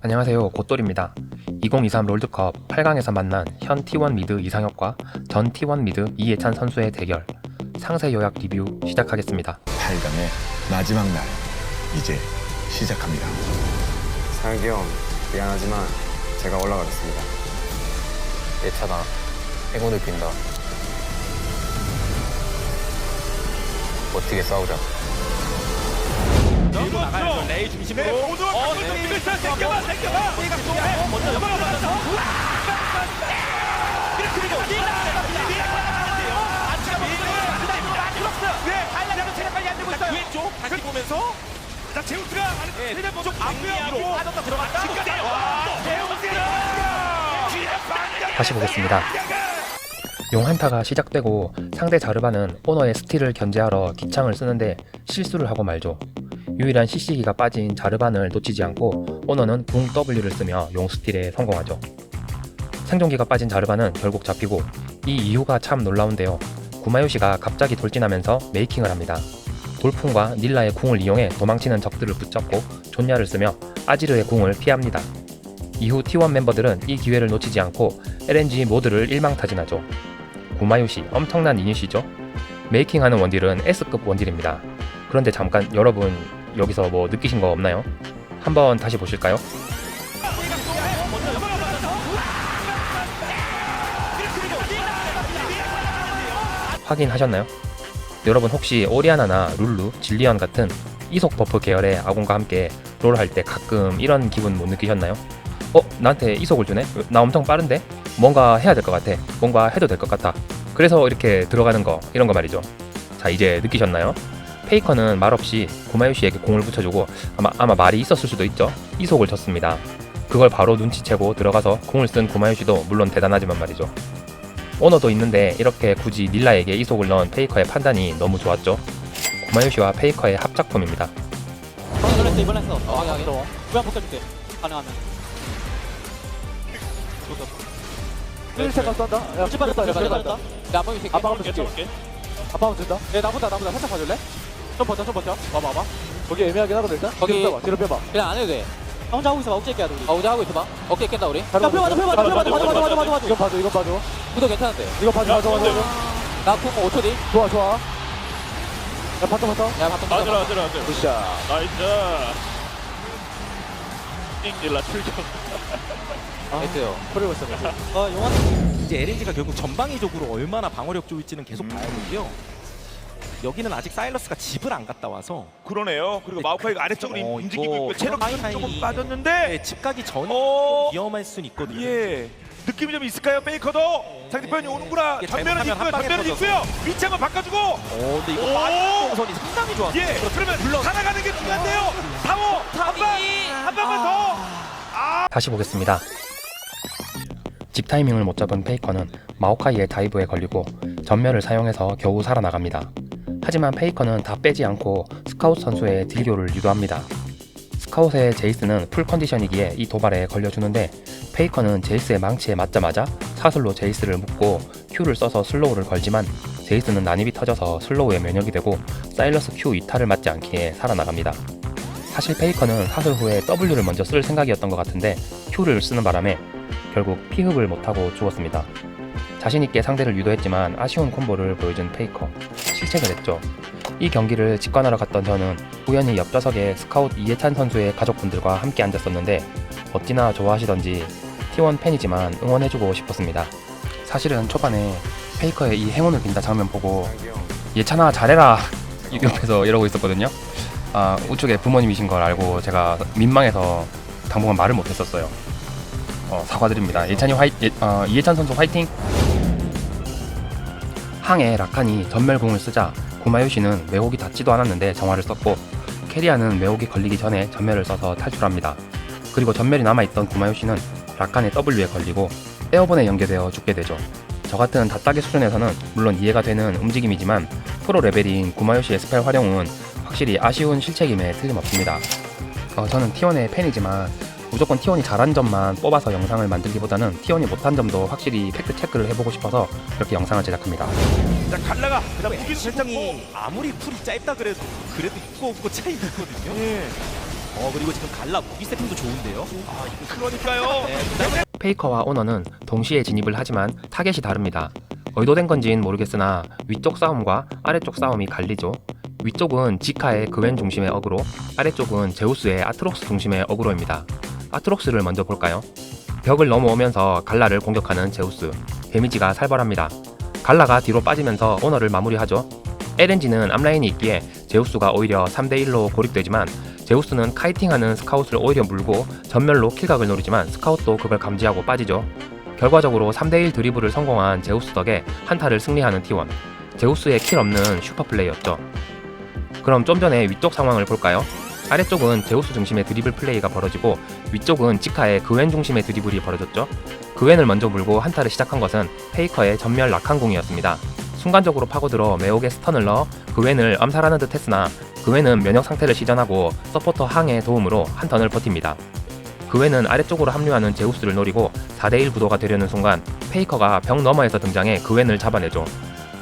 안녕하세요. 곧돌입니다. 2023 롤드컵 8강에서 만난 현 T1 미드 이상혁과 전 T1 미드 이해찬 선수의 대결 상세 요약 리뷰 시작하겠습니다. 8강의 마지막 날 이제 시작합니다. 상혁이 형 미안하지만 제가 올라가겠습니다. 예찬아, 행운을 빈다. 멋지게 싸우자. 밀고 나가야죠. 레이 중심으로. 네, 모두 어, 네. 있어. 생겨봐, 생겨봐. 우리가 또 해. 먼저 넘어가면서. 이렇게 밀고. 네. 왼쪽 다시 보면서. 자, 제우스가 세대 먼저 앞으로 빠졌다 들어갔다. 지금까지. 제우스가. 다시 보겠습니다. 용 한타가 시작되고 상대 자르바는 오너의 스틸을 견제하러 기창을 쓰는데 실수를 하고 말죠. 유일한 CC기가 빠진 자르반을 놓치지 않고 오너는 궁 W를 쓰며 용 스틸에 성공하죠. 생존기가 빠진 자르반은 결국 잡히고 이 이유가 참 놀라운데요. 구마요시가 갑자기 돌진하면서 메이킹을 합니다. 돌풍과 닐라의 궁을 이용해 도망치는 적들을 붙잡고 존야를 쓰며 아지르의 궁을 피합니다. 이후 T1 멤버들은 이 기회를 놓치지 않고 LNG 모드를 일망타진하죠. 구마요시 엄청난 이니시죠? 메이킹하는 원딜은 S급 원딜입니다. 그런데 잠깐 여러분 여기서 뭐 느끼신 거 없나요? 한번 다시 보실까요? 확인하셨나요? 여러분 혹시 오리아나나 룰루, 질리언 같은 이속 버프 계열의 아군과 함께 롤 할 때 가끔 이런 기분 못 느끼셨나요? 어? 나한테 이속을 주네? 나 엄청 빠른데? 뭔가 해야 될 것 같아. 뭔가 해도 될 것 같아. 그래서 이렇게 들어가는 거, 이런 거 말이죠. 자, 이제 느끼셨나요? 페이커는 말없이 구마요시에게 공을 붙여주고 아마, 아마 말이 있었을 수도 있죠. 이속을 줬습니다. 그걸 바로 눈치채고 들어가서 공을 쓴 구마요시도 물론 대단하지만 말이죠. 오너도 있는데 이렇게 굳이 닐라에게 이속을 넣은 페이커의 판단이 너무 좋았죠. 구마요시와 페이커의 합작품입니다. 이번했어 이번했어 어 확인 확인 그냥 벗겨줄게 가능하면 1세가 쏜다. 야, 찔 빠졌다 빠졌다 나 한번 줄게 아빠 한번 줄게. 아빠 한번 준다. 얘 나보다 나보다 살짝 봐줄래? 좀 버텨 좀 버텨. 봐봐 봐봐. 거기 애매하긴 하거든 일단. 거기- 뒤로 빼봐. 뒤로 빼봐. 그냥 안 해도 돼 혼자 하고 있어봐 억제 깨야 돼 우리 아 혼자 하고 있어봐 어깨 깬다 우리 야 바로 펴 맞아 펴 맞아 펴 맞아 맞아 맞아 맞아 맞아 이거 봐줘 이거 봐줘. 구도 괜찮은데 이거 봐줘 봐줘 봐줘. 나궁 5초 뒤 좋아 좋아. 야 바텀 바텀. 야 바텀 맞아, 맞아 맞아, 맞아. 굿샷. 나이스. 띵딜라 출격. 됐어요 소리고 있어. 어 이제 LNG가 결국 전방위적으로 얼마나 방어력 좋을지는 계속 봐야 되고요. 여기는 아직 사일러스가 집을 안 갔다 와서 그러네요. 그리고 마우카이가 아래쪽으로 어, 움직이고 이거 있고 체력 좀 하이. 조금 빠졌는데 네, 집 가기 전에 어. 위험할 수는 있거든요. 예. 느낌이 좀 있을까요? 페이커도 상대편이 오는구나. 이게 전면은 잘못하면 있고요. 한 방에 전면은 있고요. 위치 한번 바꿔주고. 어, 근데 오! 이거 빠진 동선이 상당히 좋았어요. 예. 그러면 살아가는 게 중요한데요. 타워 한 방, 한 방만 더. 다시 보겠습니다. 집 타이밍을 못 잡은 페이커는 마오카이의 다이브에 걸리고 전멸을 사용해서 겨우 살아나갑니다. 하지만 페이커는 다 빼지 않고 스카웃 선수의 딜교를 유도합니다. 스카웃의 제이스는 풀 컨디션이기에 이 도발에 걸려주는데 페이커는 제이스의 망치에 맞자마자 사슬로 제이스를 묶고 Q를 써서 슬로우를 걸지만 제이스는 난입이 터져서 슬로우에 면역이 되고 사일러스 Q 이탈을 맞지 않기에 살아나갑니다. 사실 페이커는 사슬 후에 W를 먼저 쓸 생각이었던 것 같은데 Q를 쓰는 바람에 결국 피흡을 못하고 죽었습니다. 자신있게 상대를 유도했지만 아쉬운 콤보를 보여준 페이커 실책을 했죠. 이 경기를 직관하러 갔던 저는 우연히 옆좌석에 스카웃 이해찬 선수의 가족분들과 함께 앉았었는데 어찌나 좋아하시던지 T1 팬이지만 응원해주고 싶었습니다. 사실은 초반에 페이커의 이 행운을 빈다 장면 보고 예찬아 잘해라 옆에서 이러고 있었거든요. 아, 우측에 부모님이신 걸 알고 제가 민망해서 당분간 말을 못했었어요. 어, 사과드립니다. 예찬이 화이, 예, 어, 이해찬 선수 화이팅! 항에 라칸이 전멸궁을 쓰자 구마요시는 매혹이 닿지도 않았는데 정화를 썼고 캐리아는 매혹이 걸리기 전에 전멸을 써서 탈출합니다. 그리고 전멸이 남아있던 구마요시는 라칸의 W에 걸리고 에어본에 연계되어 죽게 되죠. 저 같은 다따기 수준에서는 물론 이해가 되는 움직임이지만 프로 레벨인 구마요시의 스펠 활용은 확실히 아쉬운 실책임에 틀림없습니다. 어, 저는 T1의 팬이지만 무조건 T1이 잘한 점만 뽑아서 영상을 만들기보다는 T1이 못한 점도 확실히 팩트 체크를 해보고 싶어서 이렇게 영상을 제작합니다. 자 갈라가. 그다음 무기도 살짝 이 아무리 풀이 짧다 그래도 그래도 있고 없고 차이 나거든요. 예. 어 그리고 지금 갈라 무기 세팅도 좋은데요. 아, 이거 그러니까요. 네, 페이커와 오너는 동시에 진입을 하지만 타겟이 다릅니다. 의도된 건진 모르겠으나 위쪽 싸움과 아래쪽 싸움이 갈리죠. 위쪽은 지카의 그웬 중심의 어그로, 아래쪽은 제우스의 아트록스 중심의 어그로입니다. 아트록스를 먼저 볼까요? 벽을 넘어오면서 갈라를 공격하는 제우스. 데미지가 살벌합니다. 갈라가 뒤로 빠지면서 오너를 마무리하죠. LNG는 앞라인이 있기에 제우스가 오히려 3대1로 고립되지만 제우스는 카이팅하는 스카웃을 오히려 물고 전멸로 킬각을 노리지만 스카웃도 그걸 감지하고 빠지죠. 결과적으로 3대1 드리블을 성공한 제우스 덕에 한타를 승리하는 T1. 제우스의 킬 없는 슈퍼플레이였죠. 그럼 좀 전에 위쪽 상황을 볼까요? 아래쪽은 제우스 중심의 드리블 플레이가 벌어지고 위쪽은 지카의 그웬 중심의 드리블이 벌어졌죠. 그웬을 먼저 물고 한타를 시작한 것은 페이커의 전멸 낙한궁이었습니다. 순간적으로 파고들어 매혹의 스턴을 넣어 그웬을 암살하는 듯 했으나 그웬은 면역 상태를 시전하고 서포터 항의 도움으로 한 턴을 버팁니다. 그웬은 아래쪽으로 합류하는 제우스를 노리고 4대1 구도가 되려는 순간 페이커가 벽 너머에서 등장해 그웬을 잡아내죠.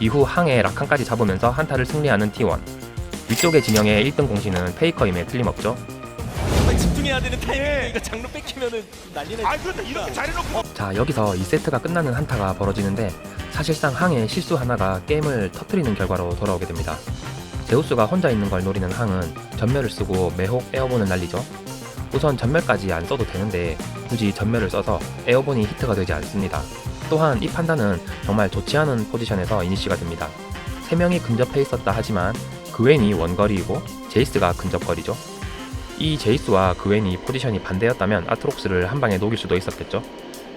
이후 항의 라칸까지 잡으면서 한타를 승리하는 T1. 위쪽의 진영의 1등 공신은 페이커임에 틀림없죠. 정말 집중해야 되는 타이밍에 이거 장로 뺏기면은 난리네. 아, 그런데 이렇게 잘해놓고 자 여기서 2세트가 끝나는 한타가 벌어지는데 사실상 항의 실수 하나가 게임을 터트리는 결과로 돌아오게 됩니다. 제우스가 혼자 있는 걸 노리는 항은 전멸을 쓰고 매혹 에어본을 날리죠. 우선 전멸까지 안 써도 되는데 굳이 전멸을 써서 에어본이 히트가 되지 않습니다. 또한 이 판단은 정말 좋지 않은 포지션에서 이니시가 됩니다. 3명이 근접해 있었다 하지만 그웬이 원거리이고 제이스가 근접거리죠. 이 제이스와 그웬이 포지션이 반대였다면 아트록스를 한 방에 녹일 수도 있었겠죠.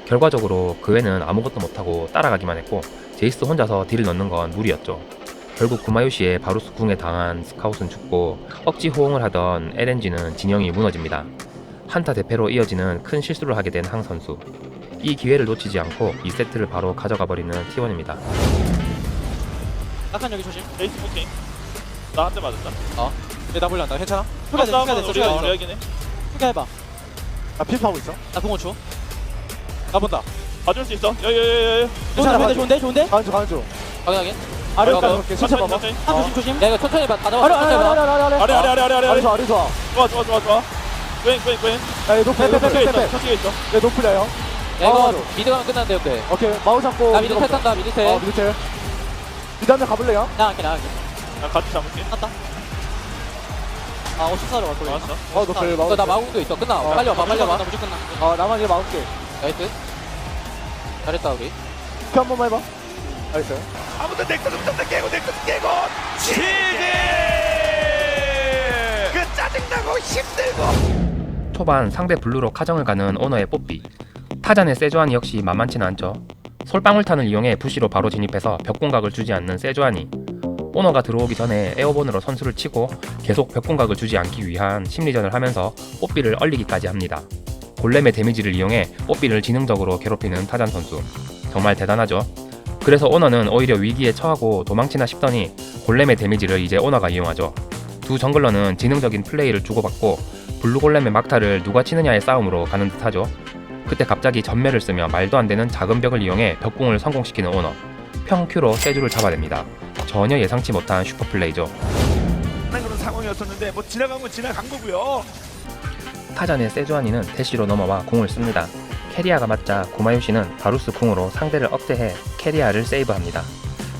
결과적으로 그웬은 아무것도 못하고 따라가기만 했고 제이스 혼자서 딜을 넣는 건 무리였죠. 결국 구마요시의 바루스 궁에 당한 스카웃은 죽고 억지 호응을 하던 LNG는 진영이 무너집니다. 한타 대패로 이어지는 큰 실수를 하게 된 항 선수. 이 기회를 놓치지 않고 2세트를 바로 가져가 버리는 T1입니다. 약간 여기 조심. 에이스 포킹. 나 한 대 맞았다. 얘나 불난다 괜찮아? 추가 됐어, 추가 됐어, 우리가 됐어. 우리하긴 해. 추가 해봐. 나 피파하고 있어 나 공원 줘. 나 본다 봐줄 수 있어. 여여여여. 좋은데, 좋은데, 좋은데, 좋은데? 가는 중 확인하게. 아래까지 어, 볼게 천천히 봐봐 한 조심, 조심. 야, 이거 천천히 봐. 다 잡아, 아래 천천히 아래 봐. 아래 아래 아래 아래 아래 아래 아래 아래 아래. 좋아 아래 좋아 좋아 좋아 좋아 좋아. 꽹 꽹 꽹. 야얘 높이 펴 빼빼빼빼 있어. 펴 있어. 얘 높이야 형 야, 이거 아래로. 미드 가면 끝난대, 근데. 오케이 마우 잡고 나 미드 탈 탄다, 미드 탈. 어 미드 한명 가볼래요? 나갈게, 나갈게. 나 같이 잡을게. 탔다. 아, 54로 갈 거야. 알았어. 어 높이 마우 이거 나 마공도 있어. 끝나. 어. 빨리 와봐, 빨리 와봐. 나 무조건 끝나. 어 나만 이제 마우게 나이스. 잘했다, 우리. 큐한 번만 해봐 알겠어요 아무튼 넥서스 부터 깨고 넥서스 깨고 치즈. 그 짜증나고 힘들고. 초반 상대 블루로 카정을 가는 오너의 뽀삐. 타잔의 세주안이 역시 만만치는 않죠. 솔방울탄을 이용해 부시로 바로 진입해서 벽공각을 주지 않는 세주안이. 오너가 들어오기 전에 에어본으로 선수를 치고 계속 벽공각을 주지 않기 위한 심리전을 하면서 뽀삐를 얼리기까지 합니다. 골렘의 데미지를 이용해 뽀삐를 지능적으로 괴롭히는 타잔 선수. 정말 대단하죠. 그래서 오너는 오히려 위기에 처하고 도망치나 싶더니 골렘의 데미지를 이제 오너가 이용하죠. 두 정글러는 지능적인 플레이를 주고받고 블루골렘의 막타를 누가 치느냐의 싸움으로 가는 듯하죠. 그때 갑자기 전멸을 쓰며 말도 안 되는 작은 벽을 이용해 벽궁을 성공시키는 오너. 평큐로 세주를 잡아냅니다. 전혀 예상치 못한 슈퍼플레이죠. 난 그런 상황이었었는데 뭐 지나간 건 지나간 거고요. 타잔의 세주아니는 대시로 넘어와 궁을 씁니다. 캐리아가 맞자 구마유시는 바루스 궁으로 상대를 억제해 캐리아를 세이브합니다.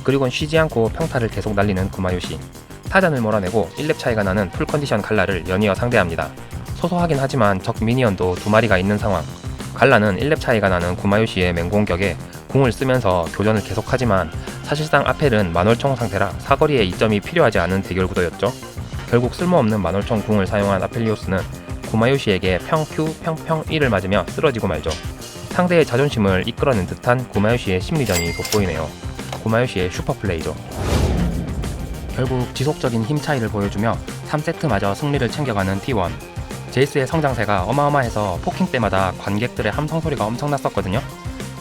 그리곤 쉬지 않고 평타를 계속 날리는 구마유시. 타잔을 몰아내고 1렙 차이가 나는 풀컨디션 갈라를 연이어 상대합니다. 소소하긴 하지만 적 미니언도 두 마리가 있는 상황. 갈라는 1렙 차이가 나는 구마유시의 맹공격에 궁을 쓰면서 교전을 계속하지만 사실상 아펠은 만월총 상태라 사거리에 이점이 필요하지 않은 대결 구도였죠. 결국 쓸모없는 만월총 궁을 사용한 아펠리오스는 구마요시에게 평큐 평평 1을 맞으며 쓰러지고 말죠. 상대의 자존심을 이끌어낸 듯한 구마요시의 심리전이 돋보이네요. 구마요시의 슈퍼플레이죠. 결국 지속적인 힘 차이를 보여주며 3세트마저 승리를 챙겨가는 T1. 제이스의 성장세가 어마어마해서 포킹 때마다 관객들의 함성 소리가 엄청났었거든요.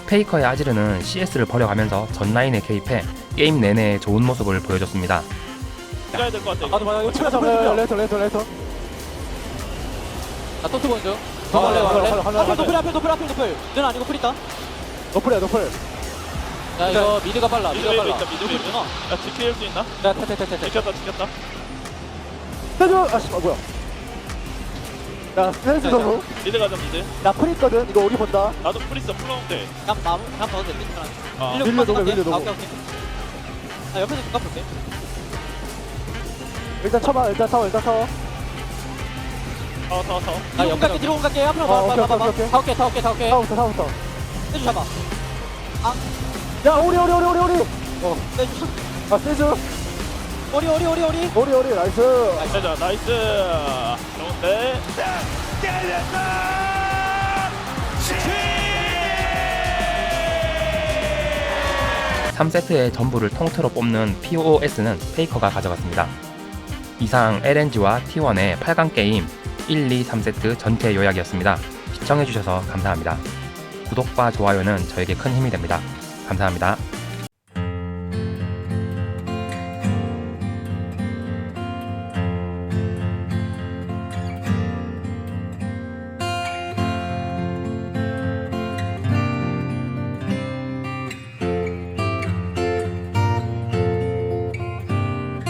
페이커의 아지르는 CS를 버려가면서 전 라인에 개입해 게임 내내 좋은 모습을 보여줬습니다. 가야 될 것 같아. 나도 봐야 이거 치가 잡아 레터 레터 레터 나 토스 보여줘. 아, 가볼래, 가볼래? 가자, 가자, 앞에. 노플, 앞에 노플, 앞에 노플. 눈 아니고 풀 있다. 노플이야 노플 야, 이거 미드가 빨라, 미드 미드가 빨라. 있다. 미드. 있구나. 야 지킬 수 있나? 야, 태태태태. 지켰다 지켰다. 해줘 아씨 아 뭐야 야 스트레스 너무 미드 가자 미드. 나 프리거든? 이거 우리 본다? 나도 프리스 풀라운드 그냥 마무 그냥 봐도 돼 괜찮아 아. 밀려 밀려 녹여, 밀려 녹여. 오케이 오케이. 아 옆에서 잠깐 볼게. 일단 쳐봐 일단 타워 일단 타워. 타워 타워 타워. 나 옆에 갈게 뒤로 갈게. 앞으로 아, 오케이, 봐봐 봐봐 오케이, 오케이. 다 오케이. 다 오케이 다 오케이. 타워부터 타워부터. 세주 잡아. 야 오리 오리 오리 오리 오리. 세주 아 세주. 오리 오리 오리 오리. 오리 오리 나이스. 가자 나이스 3세트의 전부를 통틀어 뽑는 POS는 페이커가 가져갔습니다. 이상 LNG와 T1의 8강 게임 1, 2, 3세트 전체 요약이었습니다. 시청해주셔서 감사합니다. 구독과 좋아요는 저에게 큰 힘이 됩니다. 감사합니다.